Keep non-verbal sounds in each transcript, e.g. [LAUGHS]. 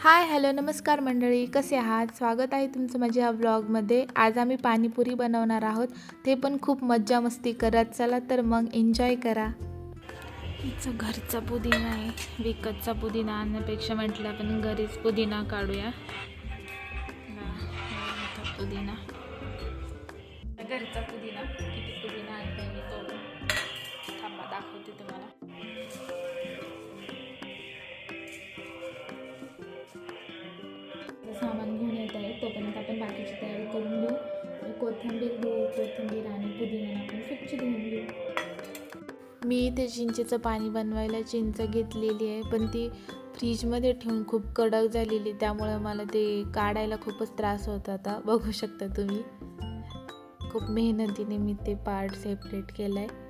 Hi hello नमस्कार मंडळी. कसे आहात? स्वागत आहे तुमचं माझ्या ह्या ब्लॉगमध्ये आज आम्ही पाणीपुरी बनवणार आहोत. ते पण खूप मज्जा मस्ती करत चला तर मग एन्जॉय करा. हिचं घरचा पुदिना आहे. विकतचा पुदिना आणण्यापेक्षा म्हटलं आपण घरीच पुदिना काढूया. पुदिना. घरचा पुदिना. किती पुदिना आणते मी तो थांबा दाखवते तुम्हाला. तोपर्यंत आपण बाकीची तयारी करून घेऊ. कोथिंबीर घेऊ कोथिंबीर आणि पुदिना आपण स्वच्छ धुवून घेऊ. मी इथे चिंचेचं पाणी बनवायला चिंच घेतलेली आहे पण ती फ्रीजमध्ये ठेवून खूप कडक झालेली त्यामुळे मला ते काढायला खूपच त्रास होत होता. बघू शकता तुम्ही. खूप मेहनतीने मी ते पार्ट सेपरेट केलं आहे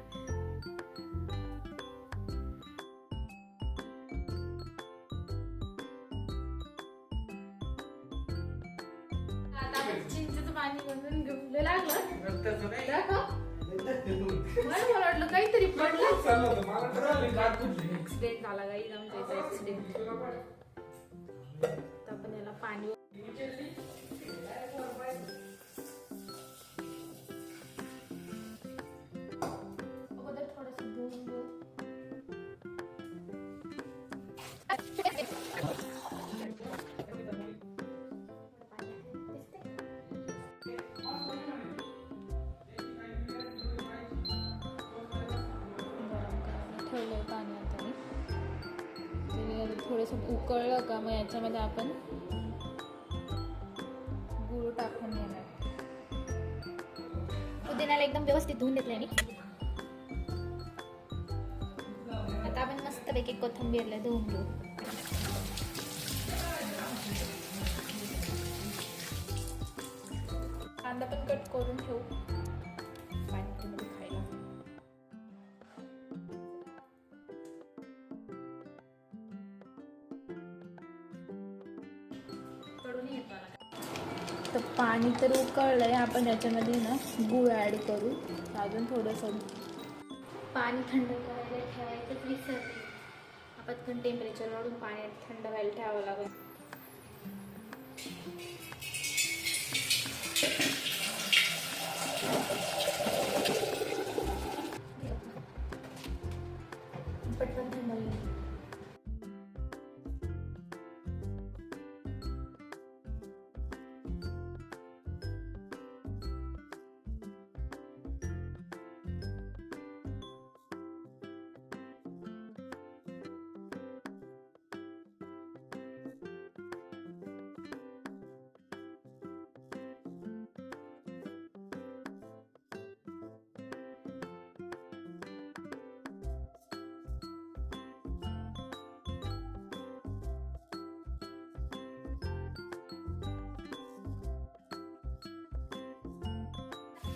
पडलं ऍक्सिडेंट झाला काही आमच्या ऍक्सिडेंट तर आपण याला पाणी थोडंसं उकळलं का मग याच्यामध्ये आपण गूळ टाकून घेणार. पुदिन्याला एकदम व्यवस्थित धुवून घेतलंय मी. आता आपण मस्तपैकी कोथिंबीरला धुवून घेऊ. कांदा पण कट करून ठेवू. पाणी तर उकळलं आहे आपण याच्यामध्ये ना गूळ ॲड करू. अजून थोडंसं पाणी थंड करायला ठेवायचंच विसरते पटकन टेम्परेचर वाढून पाणी थंड व्हायला ठेवावं लागेल.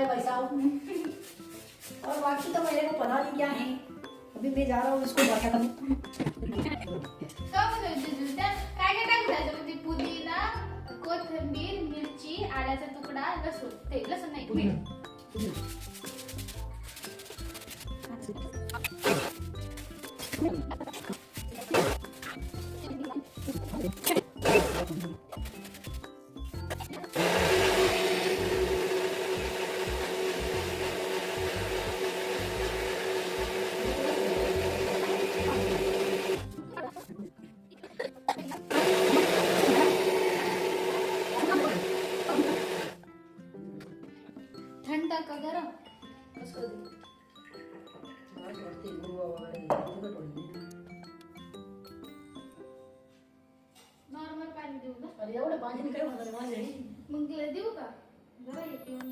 है भाई साहब। और बाकी तो मेरे को पता नहीं क्या है। अभी मैं जा रहा हूँ इसको बता त्याच्यामध्ये पुदिना कोथिंबीर मिरची आल्याचा तुकडा लसूण ते लसूण नाही मीठ। वरती गुरुवा वगैरे नॉर्मल पाणी देऊ ना. एवढं पाणी काय होणार माझ्या मग देऊ का? बरं येऊन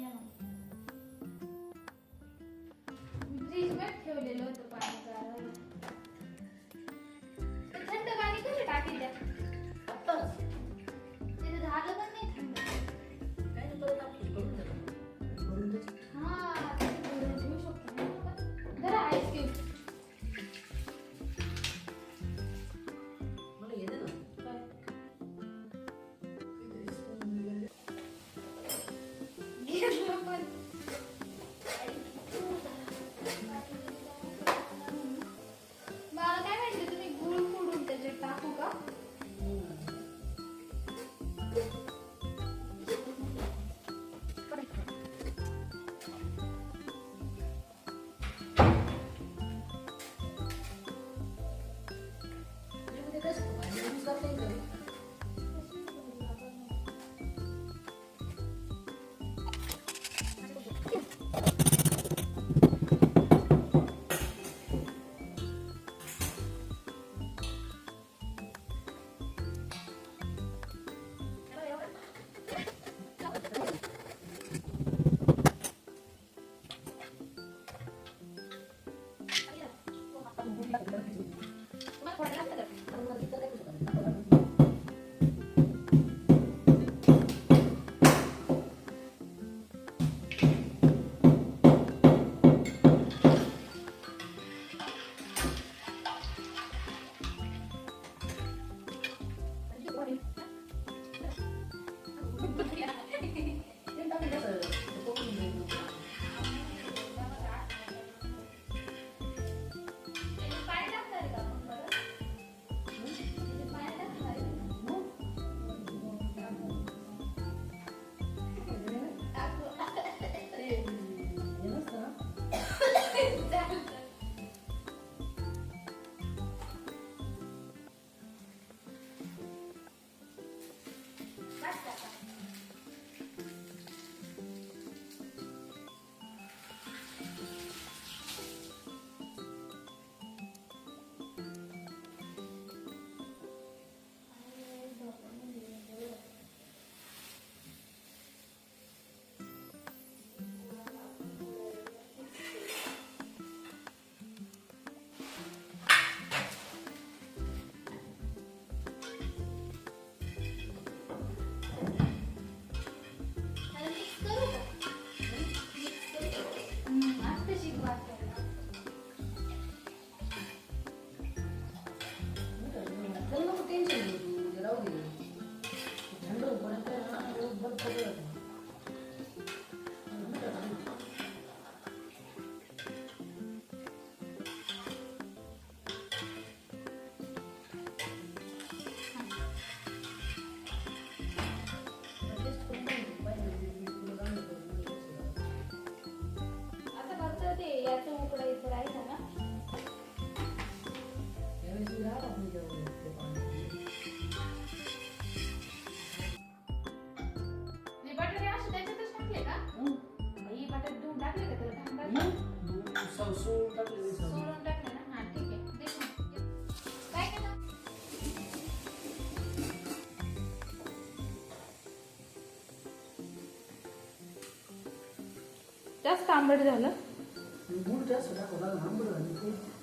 जास्त आंबट झालं.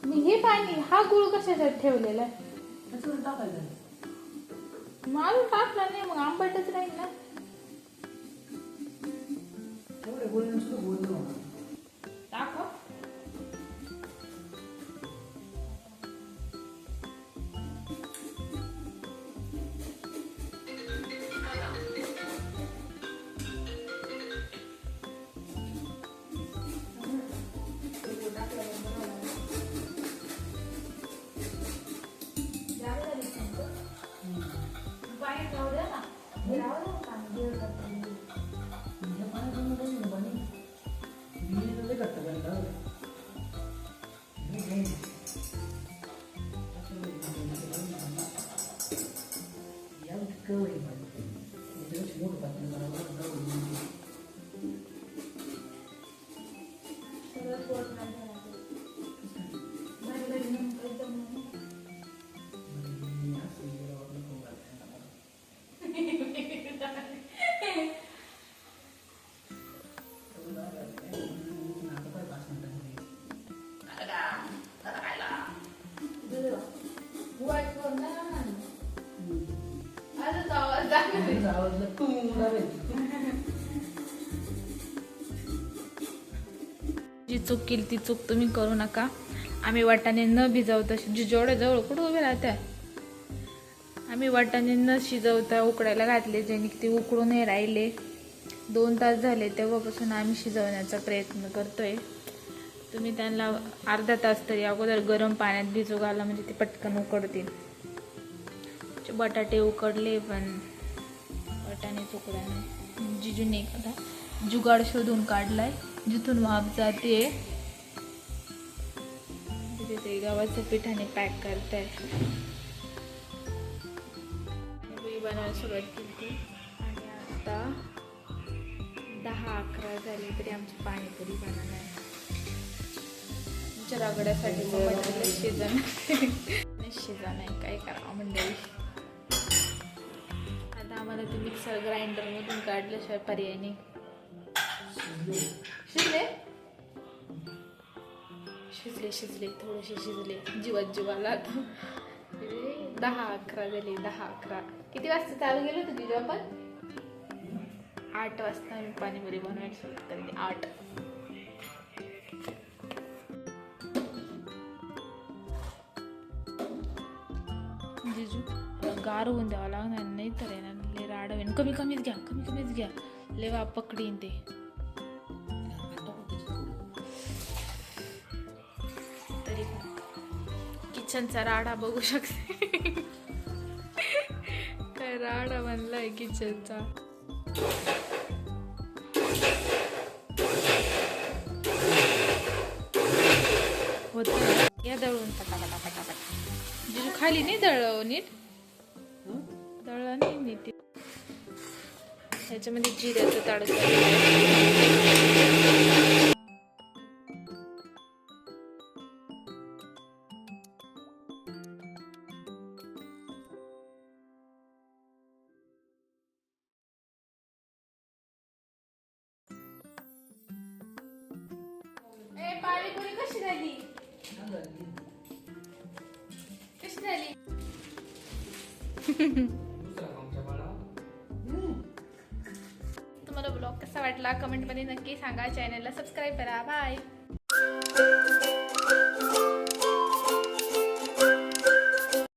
मी हे पाणी हा गुळ कशासाठी ठेवलेला आहे? मग अजून टाकला नाही मग आंबटच राहील ना. Говори. Берете воду, потом जी चूक केली ती चूक तुम्ही करू नका. आम्ही वाटाने न भिजवता जी जेवढ्या जवळ कुठं उभे राहत्या? आम्ही वाटाने न शिजवता उकडायला घातले ज्याने ते उकडून नाही राहिले. दोन तास झाले तेव्हापासून आम्ही शिजवण्याचा प्रयत्न करतोय. तुम्ही त्यांना अर्धा तास तरी अगोदर गरम पाण्यात भिजू घाला म्हणजे ते पटकन उकडतील. बटाटे उकडले पण वाटाणेच उकडा नाही जिजूने एखादा जुगाड शोधून काढलाय. जिथून वाफ जाते. तिथे ते गव्हाचं पिठाने पॅक करताय बनवायला सुरुवात केली. आणि आता दहा अकरा झाले तरी आमची पाणीपुरी बनणार आहे. आमच्या रगड्यासाठी शिजन शिजा नाही काय करावं मंडळी? मला ते मिक्सर ग्राइंडरमधून काढल्याशिवाय पर्याय नाही. शिजले? शिजले शिजले थोडेसे शिजले. जीवात जीवाला दहा अकरा झाले दहा अकरा. किती वाजता चालू गेलो होतं तुझ्या आपण? आठ वाजता आम्ही पाणीपुरी बनवायला सुरुवात केली. आठ. जिजू गार होऊन द्यावं लागणार कमी कमीच घ्या कमी कमीच घ्या. लेवा पकडीन ते. तरी किचनचा राडा बघू शकते. काय राडा बनलाय किचनचा. होत या दळून. पटापटा पटापट जिजू खाली नाही दळ नीट? दळलं नाही नीट. त्याच्यामध्ये जिऱ्याचं ताडकं ए पाणीपुरी कशी झाली? कशी झाली? [LAUGHS] कसा वाटला कमेंटमध्ये नक्की सांगा. चॅनलला सबस्क्राईब करा. बाय